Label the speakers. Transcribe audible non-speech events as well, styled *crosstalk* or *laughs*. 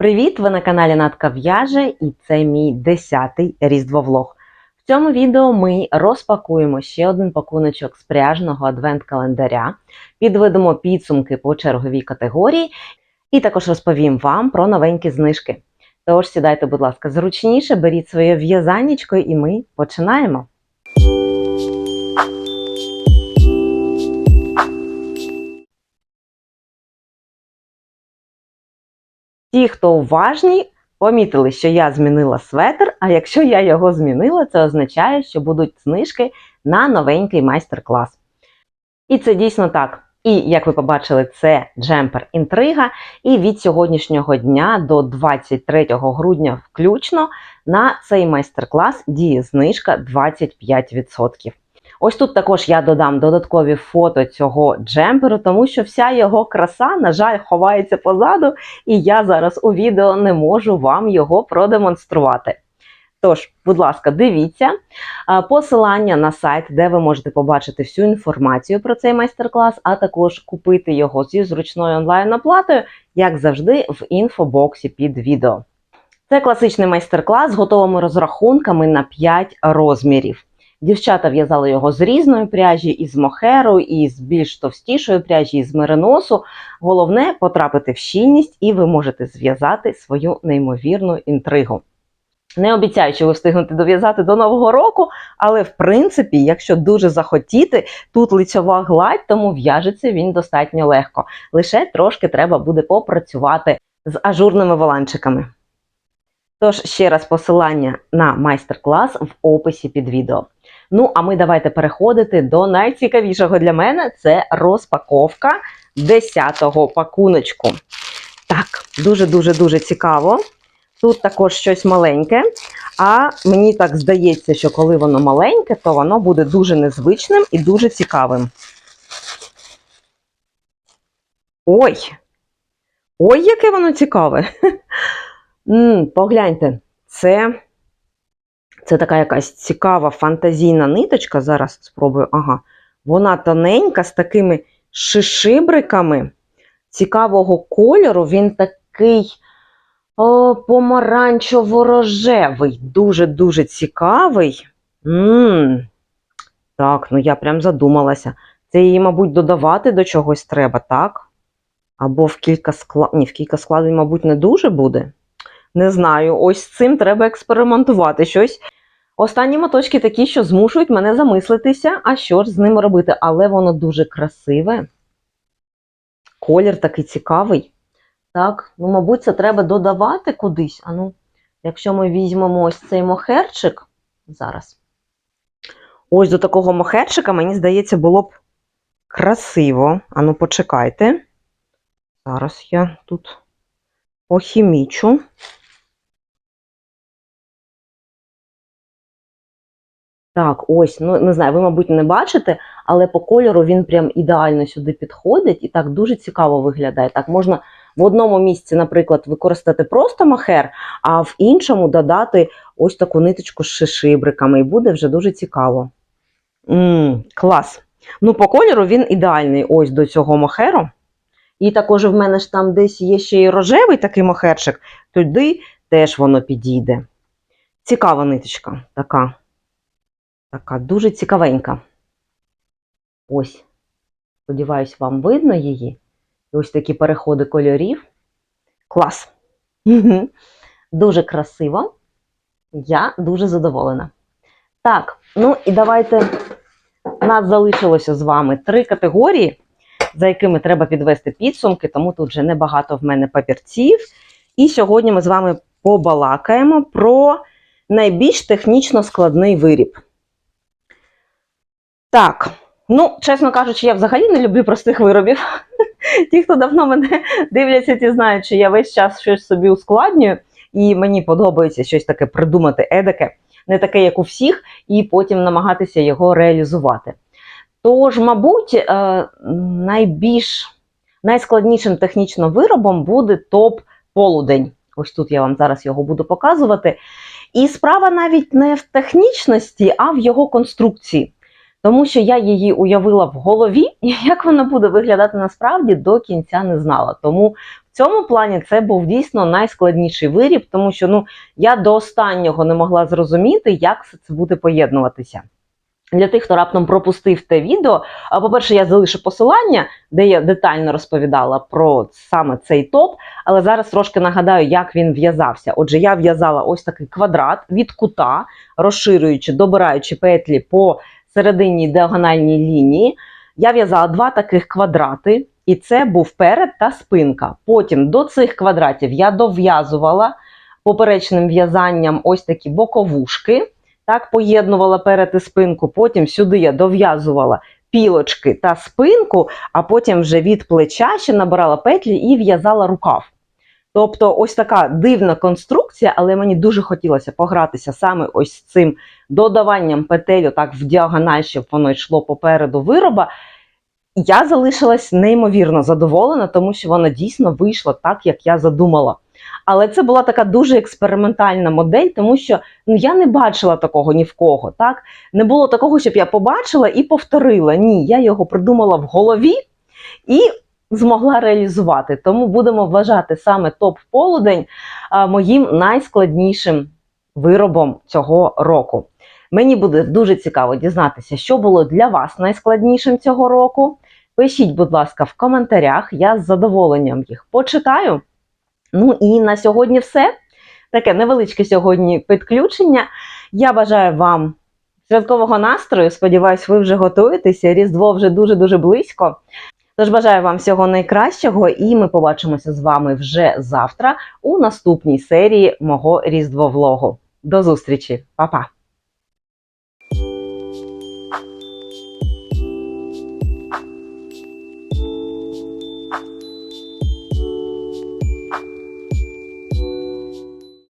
Speaker 1: Привіт! Ви на каналі Натка В'яже і це мій 10-й різдвовлог. В цьому відео ми розпакуємо ще один пакуночок з пряжного адвент-календаря, підведемо підсумки по черговій категорії і також розповім вам про новенькі знижки. Тож сідайте, будь ласка, зручніше, беріть своє в'язанечко і ми починаємо. Ті, хто уважні, помітили, що я змінила светр, а якщо я його змінила, це означає, що будуть знижки на новенький майстер-клас. І це дійсно так. І, як ви побачили, це джемпер інтрига. І від сьогоднішнього дня до 23 грудня включно на цей майстер-клас діє знижка 25%. Ось тут також я додам додаткові фото цього джемперу, тому що вся його краса, на жаль, ховається позаду, і я зараз у відео не можу вам його продемонструвати. Тож, будь ласка, дивіться посилання на сайт, де ви можете побачити всю інформацію про цей майстер-клас, а також купити його зі зручною онлайн-оплатою, як завжди, в інфобоксі під відео. Це класичний майстер-клас з готовими розрахунками на 5 розмірів. Дівчата в'язали його з різної пряжі, із мохеру, і з більш товстішої пряжі, і з мериносу. Головне потрапити в щільність, і ви можете зв'язати свою неймовірну інтригу. Не обіцяю, що ви встигнете дов'язати до Нового року, але в принципі, якщо дуже захотіти, тут лицьова гладь, тому в'яжеться він достатньо легко. Лише трошки треба буде попрацювати з ажурними воланчиками. Тож ще раз посилання на майстер-клас в описі під відео. Ну, а ми давайте переходити до найцікавішого для мене це розпаковка 10-го пакуночку. Так, дуже-дуже дуже цікаво. Тут також щось маленьке. А мені так здається, що коли воно маленьке, то воно буде дуже незвичним і дуже цікавим. Ой! Ой, яке воно цікаве! *laughs* Погляньте, це, це така якась цікава фантазійна ниточка. Зараз спробую. Ага. Вона тоненька, з такими шишибриками цікавого кольору. Він такий помаранчево-рожевий, дуже-дуже цікавий. м Так, ну я прям задумалася. Це її, мабуть, додавати до чогось треба, так? Або в кілька складень. В кілька складень, мабуть, не дуже буде. Не знаю, ось з цим треба експериментувати щось. Останні моточки такі, що змушують мене замислитися, а що ж з ними робити. Але воно дуже красиве. Колір такий цікавий. Так, ну, мабуть, це треба додавати кудись. А ну, якщо ми візьмемо ось цей мохерчик зараз. Ось до такого мохерчика, мені здається, було б красиво. А ну, почекайте. Зараз я тут похімічу. Так, ось, ну не знаю, ви, мабуть, не бачите, але по кольору він прям ідеально сюди підходить і так дуже цікаво виглядає. Так, можна в одному місці, наприклад, використати просто махер, а в іншому додати ось таку ниточку з шишибриками, і буде вже дуже цікаво. М-м, клас. Ну, по кольору він ідеальний ось до цього мохеру. І також в мене ж там десь є ще й рожевий такий мохерчик, туди теж воно підійде. Цікава ниточка така. Така дуже цікавенька. Ось. Сподіваюсь, вам видно її. І ось такі переходи кольорів. Клас! Дуже красиво. Я дуже задоволена. Так, ну і давайте. Нас залишилося з вами три категорії, за якими треба підвести підсумки, тому тут вже небагато в мене папірців. І сьогодні ми з вами побалакаємо про найбільш технічно складний виріб. Так, ну, чесно кажучи, я взагалі не люблю простих виробів. *laughs* Ті, хто давно мене дивляться, ті знають, що я весь час щось собі ускладнюю, і мені подобається щось таке придумати едаке, не таке, як у всіх, і потім намагатися його реалізувати. Тож, мабуть, е, найбільш найскладнішим технічно виробом буде топ-полудень. Ось тут я вам зараз його буду показувати. І справа навіть не в технічності, а в його конструкції. Тому що я її уявила в голові, *laughs* і як вона буде виглядати насправді до кінця не знала. Тому в цьому плані це був дійсно найскладніший виріб, тому що ну, я до останнього не могла зрозуміти, як це буде поєднуватися. Для тих, хто раптом пропустив те відео, по-перше, я залишу посилання, де я детально розповідала про саме цей топ, але зараз трошки нагадаю, як він в'язався. Отже, я в'язала ось такий квадрат від кута, розширюючи, добираючи петлі по середині діагональній лінії. Я в'язала два таких квадрати, і це був перед та спинка. Потім до цих квадратів я дов'язувала поперечним в'язанням ось такі боковушки. Так, поєднувала перед і спинку. Потім сюди я дов'язувала пілочки та спинку, а потім вже від плеча ще набирала петлі і в'язала рукав. Тобто, ось така дивна конструкція, але мені дуже хотілося погратися саме ось з цим додаванням петель так в діагональ, щоб воно йшло попереду вироба. Я залишилась неймовірно задоволена, тому що вона дійсно вийшла так, як я задумала. Але це була така дуже експериментальна модель, тому що ну, я не бачила такого ні в кого. Так? Не було такого, щоб я побачила і повторила. Ні, я його придумала в голові і змогла реалізувати. Тому будемо вважати саме топ-полудень моїм найскладнішим виробом цього року. Мені буде дуже цікаво дізнатися, що було для вас найскладнішим цього року. Пишіть, будь ласка, в коментарях, я з задоволенням їх почитаю. Ну і на сьогодні все. Таке невеличке сьогодні підключення. Я бажаю вам святкового настрою. Сподіваюсь, ви вже готуєтеся. Різдво вже дуже-дуже близько. Тож бажаю вам всього найкращого, і ми побачимося з вами вже завтра у наступній серії мого різдвовлогу. До зустрічі, Па-па!